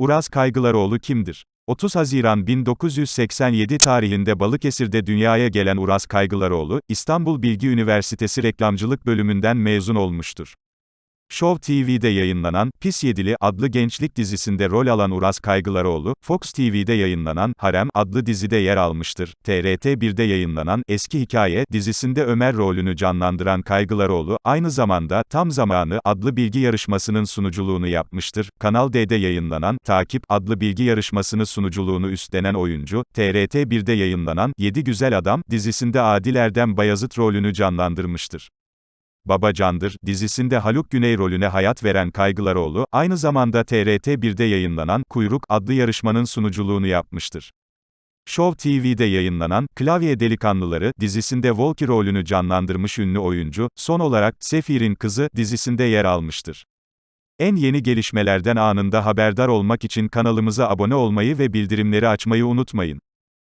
Uraz Kaygılaroğlu kimdir? 30 Haziran 1987 tarihinde Balıkesir'de dünyaya gelen Uraz Kaygılaroğlu, İstanbul Bilgi Üniversitesi Reklamcılık bölümünden mezun olmuştur. Show TV'de yayınlanan, Pis Yedili adlı gençlik dizisinde rol alan Uraz Kaygılaroğlu, Fox TV'de yayınlanan, Harem adlı dizide yer almıştır. TRT 1'de yayınlanan, Eski Hikaye dizisinde Ömer rolünü canlandıran Kaygılaroğlu, aynı zamanda, Tam Zamanı adlı bilgi yarışmasının sunuculuğunu yapmıştır. Kanal D'de yayınlanan, Takip adlı bilgi yarışmasını sunuculuğunu üstlenen oyuncu, TRT 1'de yayınlanan, Yedi Güzel Adam dizisinde Adil Erdem Bayazıt rolünü canlandırmıştır. Babacandır dizisinde Haluk Güney rolüne hayat veren Kaygılaroğlu, aynı zamanda TRT 1'de yayınlanan Kuyruk adlı yarışmanın sunuculuğunu yapmıştır. Show TV'de yayınlanan Klavye Delikanlıları dizisinde Volki rolünü canlandırmış ünlü oyuncu, son olarak Sefir'in Kızı dizisinde yer almıştır. En yeni gelişmelerden anında haberdar olmak için kanalımıza abone olmayı ve bildirimleri açmayı unutmayın.